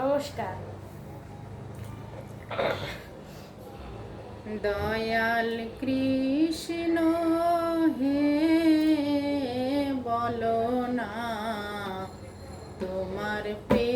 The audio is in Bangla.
নমস্কার। দয়াল কৃষ্ণ হে বলো না তোমার পে